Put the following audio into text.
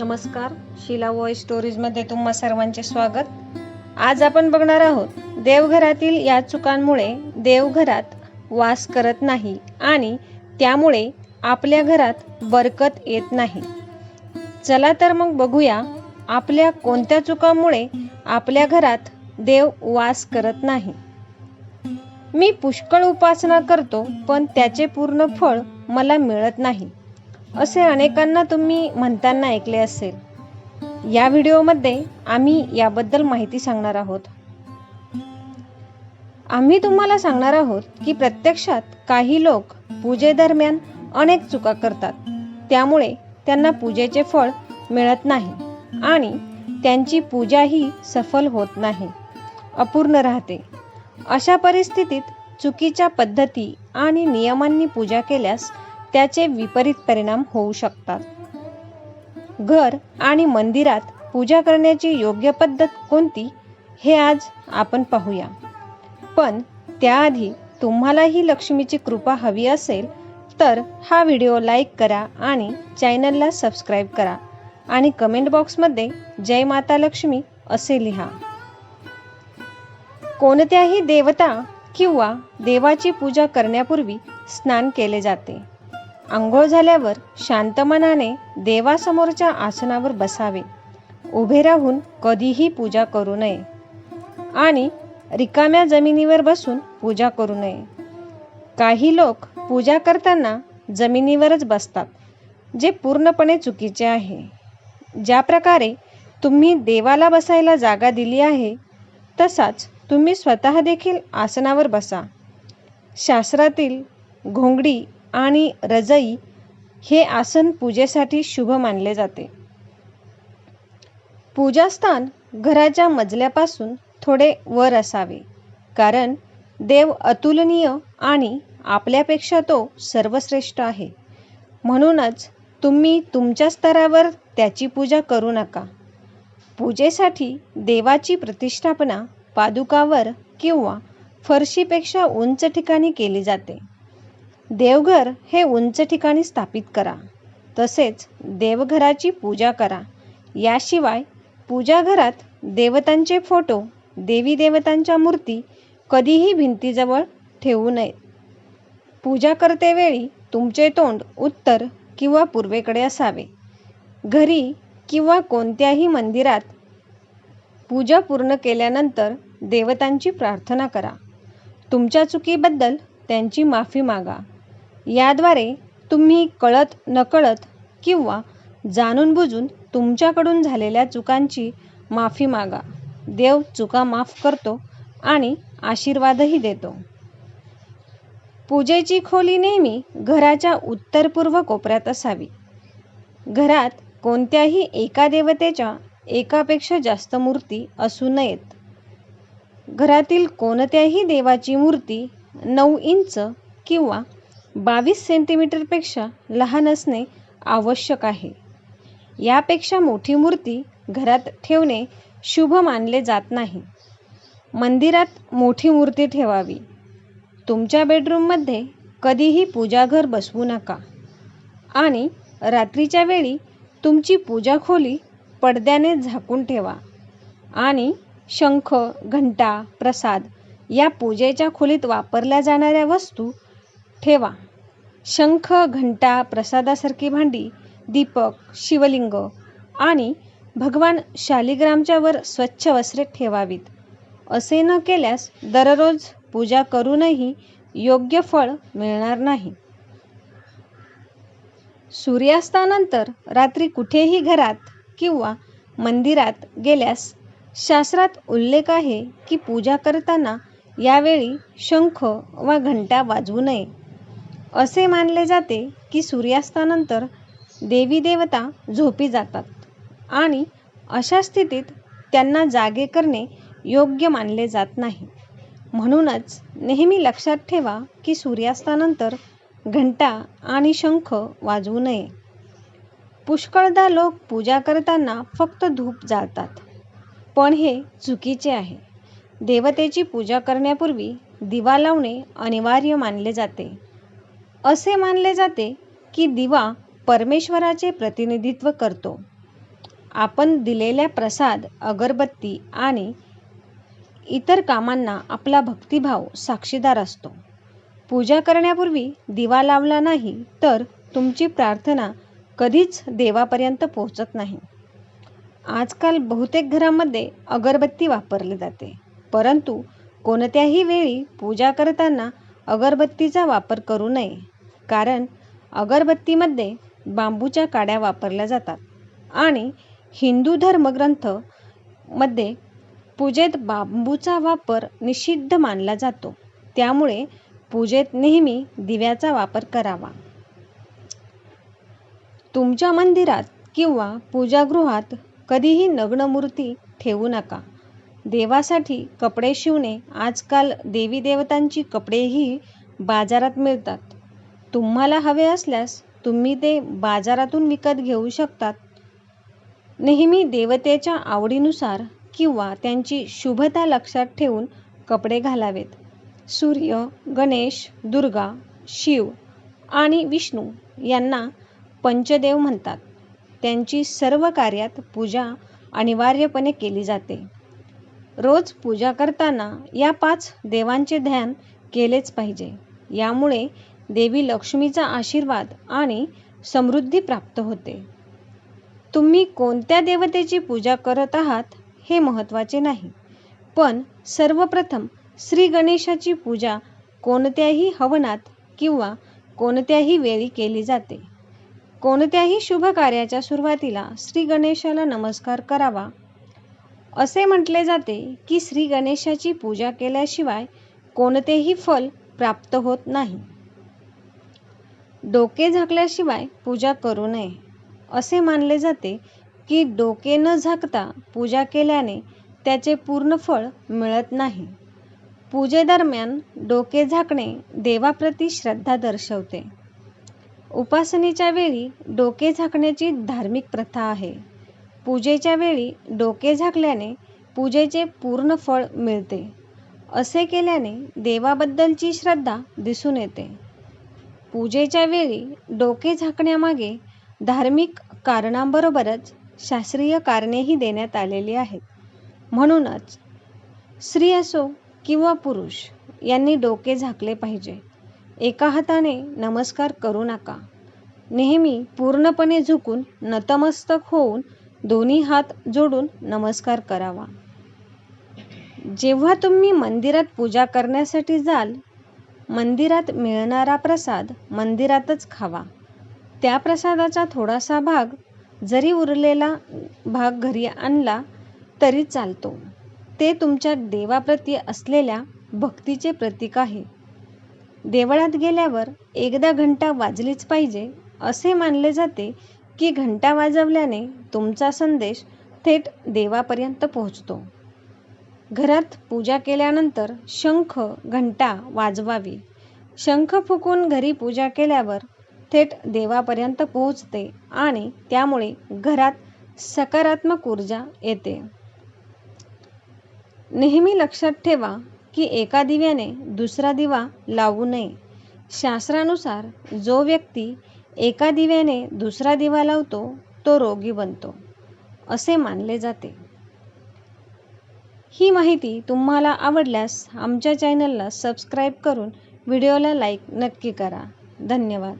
नमस्कार. शिला वॉय स्टोरीजमध्ये तुम्हा सर्वांचे स्वागत. आज आपण बघणार आहोत देवघरातील या चुकांमुळे देवघरात वास करत नाही आणि त्यामुळे आपल्या घरात बरकत येत नाही. चला तर मग बघूया आपल्या कोणत्या चुकांमुळे आपल्या घरात देव वास करत नाही. मी पुष्कळ उपासना करतो पण त्याचे पूर्ण फळ मला मिळत नाही. असे अनेकांना तुम्ही म्हणताना ऐकले असेल. या व्हिडिओमध्ये आम्ही याबद्दल माहिती सांगणार आहोत. आम्ही तुम्हाला सांगणार आहोत की प्रत्यक्षात काही लोक पूजेदरम्यान अनेक चुका करतात. त्यामुळे त्यांना पूजेचे फळ मिळत नाही आणि त्यांची पूजाही सफल होत नाही. अपूर्ण राहते. अशा परिस्थितीत चुकीच्या पद्धती आणि नियमांनी पूजा केल्यास त्याचे विपरीत परिणाम होऊ शकतात. घर आणि मंदिरात पूजा करण्याची योग्य पद्धत कोणती हे आज आपण पाहूया. पण त्याआधी तुम्हालाही लक्ष्मीची कृपा हवी असेल तर हा व्हिडिओ लाईक करा आणि चॅनलला सबस्क्राईब करा आणि कमेंट बॉक्समध्ये जय माता लक्ष्मी असे लिहा. कोणत्याही देवता किंवा देवाची पूजा करण्यापूर्वी स्नान केले जाते. आंघोळ झाल्यावर शांत मनाने देवासमोरच्या आसनावर बसावे. उभे राहून कधीही पूजा करू नये. आणि रिकाम्या जमिनीवर बसून पूजा करू नये. काही लोक पूजा करताना जमिनीवरच बसतात जे पूर्णपणे चुकीचे आहे. ज्या प्रकारे तुम्ही देवाला बसायला जागा दिली आहे तसाच तुम्ही स्वतः देखील आसनावर बसा. शास्त्रातील घोंगडी आणि रजई हे आसन पूजेसाठी शुभ मानले जाते. पूजास्थान घराच्या मजल्यापासून थोडे वर असावे कारण देव अतुलनीय आणि आपल्यापेक्षा तो सर्वश्रेष्ठ आहे. म्हणूनच तुम्ही तुमच्या स्तरावर त्याची पूजा करू नका. पूजेसाठी देवाची प्रतिष्ठापना पादुकावर किंवा फरशीपेक्षा उंच ठिकाणी केली जाते. देवघर हे उंच ठिकाणी स्थापित करा. तसेच देवघराची पूजा करा. याशिवाय पूजाघरात देवतांचे फोटो देवी देवतांच्या मूर्ती कधीही भिंतीजवळ ठेवू नयेत. पूजा करतेवेळी तुमचे तोंड उत्तर किंवा पूर्वेकडे असावे. घरी किंवा कोणत्याही मंदिरात पूजा पूर्ण केल्यानंतर देवतांची प्रार्थना करा. तुमच्या चुकीबद्दल त्यांची माफी मागा. याद्वारे तुम्ही कळत नकळत किंवा जाणून बुजून तुमच्याकडून झालेल्या चुकांची माफी मागा. देव चुका माफ करतो आणि आशीर्वादही देतो. पूजेची खोली नेहमी घराच्या उत्तरपूर्व कोपऱ्यात असावी. घरात कोणत्याही एका देवतेच्या एकापेक्षा जास्त मूर्ती असू नयेत. घरातील कोणत्याही देवाची मूर्ती नऊ इंच किंवा बावीस सेंटीमीटरपेक्षा लहान असणे आवश्यक आहे. यापेक्षा मोठी मूर्ती घरात ठेवणे शुभ मानले जात नाही. मंदिरात मोठी मूर्ती ठेवावी. तुमच्या बेडरूममध्ये कधीही पूजाघर बसवू नका. आणि रात्रीच्या वेळी तुमची पूजा खोली पडद्याने झाकून ठेवा. आणि शंख घंटा प्रसाद या पूजेच्या खोलीत वापरल्या जाणाऱ्या वस्तू ठेवा. शंख घंटा प्रसादासारखी भांडी दीपक शिवलिंग आणि भगवान शालिग्रामच्या वर स्वच्छ वस्त्रे ठेवावीत. असे न केल्यास दररोज पूजा करूनही योग्य फळ मिळणार नाही. सूर्यास्तानंतर रात्री कुठेही घरात किंवा मंदिरात गेल्यास शास्त्रात उल्लेख आहे की पूजा करताना यावेळी शंख वा घंटा वाजवू नये. असे मानले जाते की सूर्यास्तानंतर देवी देवता झोपी जातात आणि अशा स्थितीत त्यांना जागे करणे योग्य मानले जात नाही. म्हणूनच नेहमी लक्षात ठेवा की सूर्यास्तानंतर घंटा आणि शंख वाजवू नये. पुष्कळदा लोक पूजा करताना फक्त धूप जाळतात. पण हे चुकीचे आहे. देवतेची पूजा करण्यापूर्वी दिवा लावणे अनिवार्य मानले जाते. असे मानले जाते की दिवा परमेश्वराचे प्रतिनिधित्व करतो. आपण दिलेल्या प्रसाद अगरबत्ती आणि इतर कामांना आपला भक्तिभाव साक्षीदार असतो. पूजा करण्यापूर्वी दिवा लावला नाही तर तुमची प्रार्थना कधीच देवापर्यंत पोहोचत नाही. आजकाल बहुतेक घरामध्ये अगरबत्ती वापरली जाते परंतु कोणत्याही वेळी पूजा करताना अगरबत्तीचा वापर करू नये कारण अगरबत्तीमध्ये बांबूच्या काड्या वापरल्या जातात. आणि हिंदू धर्मग्रंथमध्ये पूजेत बांबूचा वापर निषिद्ध मानला जातो. त्यामुळे पूजेत नेहमी दिव्याचा वापर करावा. तुमच्या मंदिरात किंवा पूजागृहात कधीही नग्न मूर्ती ठेवू नका. देवासाठी कपडे शिवणे आजकाल देवी देवतांची कपडेही बाजारात मिळतात. तुम्हाला हवे असल्यास तुम्ही ते बाजारातून विकत घेऊ शकतात. नेहमी देवतेच्या आवडीनुसार किंवा त्यांची शुभता लक्षात ठेवून कपडे घालावेत. सूर्य गणेश दुर्गा शिव आणि विष्णू यांना पंचदेव म्हणतात. त्यांची सर्व कार्यात पूजा अनिवार्यपणे केली जाते. रोज पूजा करताना या पाच देवांचे ध्यान केलेच पाहिजे. यामुळे देवी लक्ष्मीचा आशीर्वाद आणि समृद्धी प्राप्त होते. तुम्ही कोणत्या देवतेची पूजा करत आहात हे महत्त्वाचे नाही. पण सर्वप्रथम श्री गणेशाची पूजा कोणत्याही हवनात किंवा कोणत्याही वेळी केली जाते. कोणत्याही शुभ कार्याच्या सुरुवातीला श्री गणेशाला नमस्कार करावा असे म्हटले जाते की श्री गणेशाची पूजा केल्याशिवाय कोणतेही फल प्राप्त होत नाही. डोके झाकल्याशिवाय पूजा करू नये. असे मानले जाते की डोके न झाकता पूजा केल्याने त्याचे पूर्ण फळ मिळत नाही. पूजेदरम्यान डोके झाकणे देवाप्रती श्रद्धा दर्शवते. उपासनेच्या वेळी डोके झाकण्याची धार्मिक प्रथा आहे. पूजेच्या वेळी डोके झाकल्याने पूजेचे पूर्ण फळ मिळते. असे केल्याने देवाबद्दलची श्रद्धा दिसून येते. पूजेच्या वेळी डोके झाकण्यामागे धार्मिक कारणांबरोबरच शास्त्रीय कारणेही देण्यात आलेली आहेत. म्हणूनच स्त्री असो किंवा पुरुष यांनी डोके झाकले पाहिजे. एका हाताने नमस्कार करू नका. नेहमी पूर्णपणे झुकून नतमस्तक होऊन दोन्ही हात जोडून नमस्कार करावा. जेव्हा तुम्ही मंदिरात पूजा करण्यासाठी जाल मंदिरात मिळणारा प्रसाद मंदिरातच खावा. त्या प्रसादाचा थोडासा भाग जरी उरलेला भाग घरी आणला तरी चालतो. ते तुमच्या देवाप्रती असलेल्या भक्तीचे प्रतीक आहे. देवळात गेल्यावर एकदा घंटा वाजलीच पाहिजे असे मानले जाते की घंटा वाजवल्याने तुमचा संदेश थेट देवापर्यंत पोहोचतो. घरात पूजा केल्यानंतर शंख घंटा वाजवावी. शंख फुकून घरी पूजा केल्यावर थेट देवापर्यंत पोहोचते आणि त्यामुळे घरात सकारात्मक ऊर्जा येते. नेहमी लक्षात ठेवा की एका दिव्याने दुसरा दिवा लावू नये. शास्त्रानुसार जो व्यक्ती एका दिव्याने दुसरा दिवा लावतो तो रोगी बनतो असे मानले जाते. ही माहिती तुम्हाला आवडल्यास आमच्या चॅनलला सबस्क्राईब करून व्हिडिओला लाईक नक्की करा. धन्यवाद.